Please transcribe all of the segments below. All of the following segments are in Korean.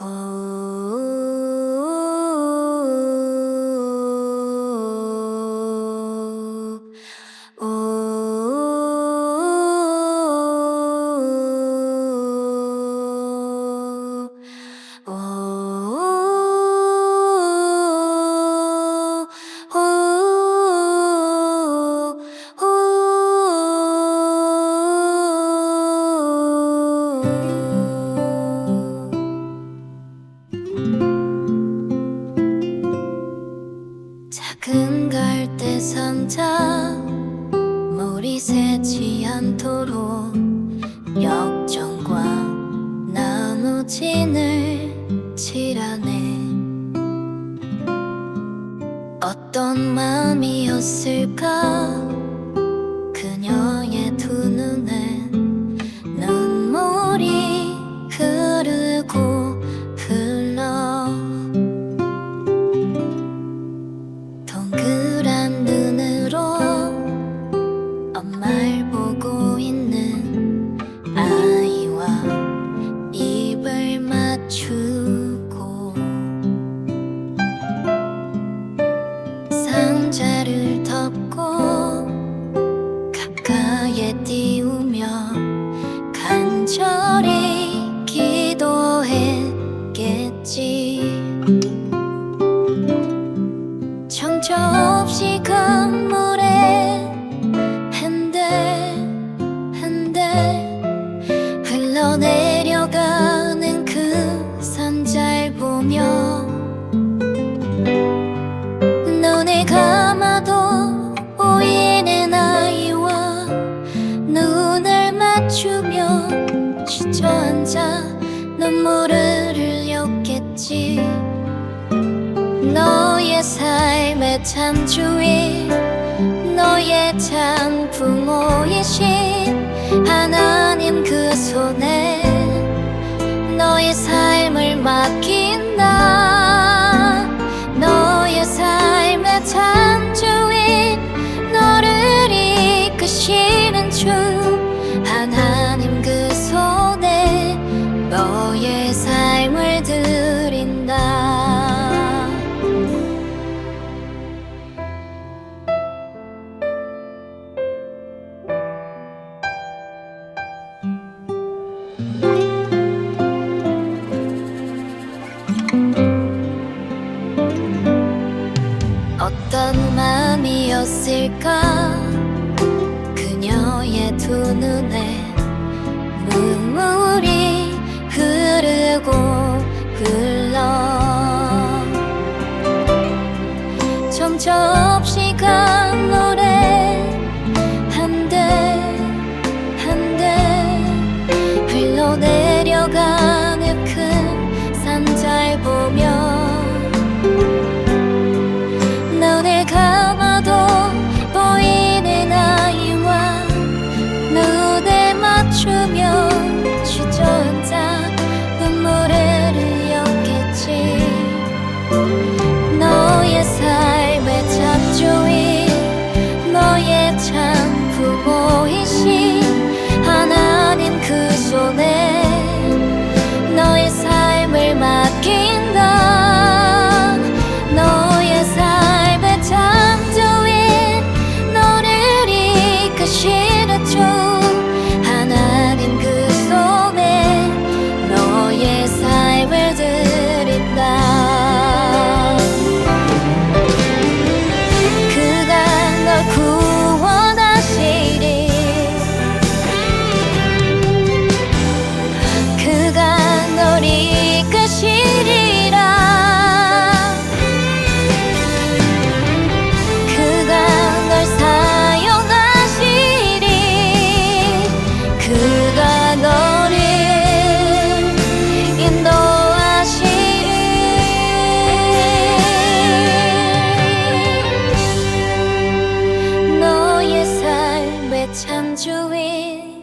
Oh. 작은 갈대 상자 물이 새지 않도록 역정과 나무 진을 칠하네. 어떤 마음이었을까 흘렸겠지. 너의 삶의 참 주인 너의 참 부모이신 하나님 그 손에 너의 삶을 맡긴 어떤 마음이었을까? 그녀의 두 눈에 눈물이 흐르고 흘러. 정처 없이 강물에 To it.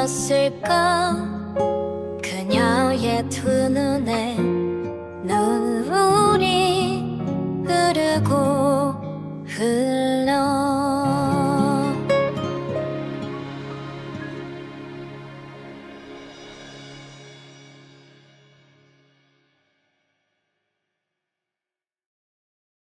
아니었을까? 그녀의 두 눈에 눈물이 흐르고 흐르고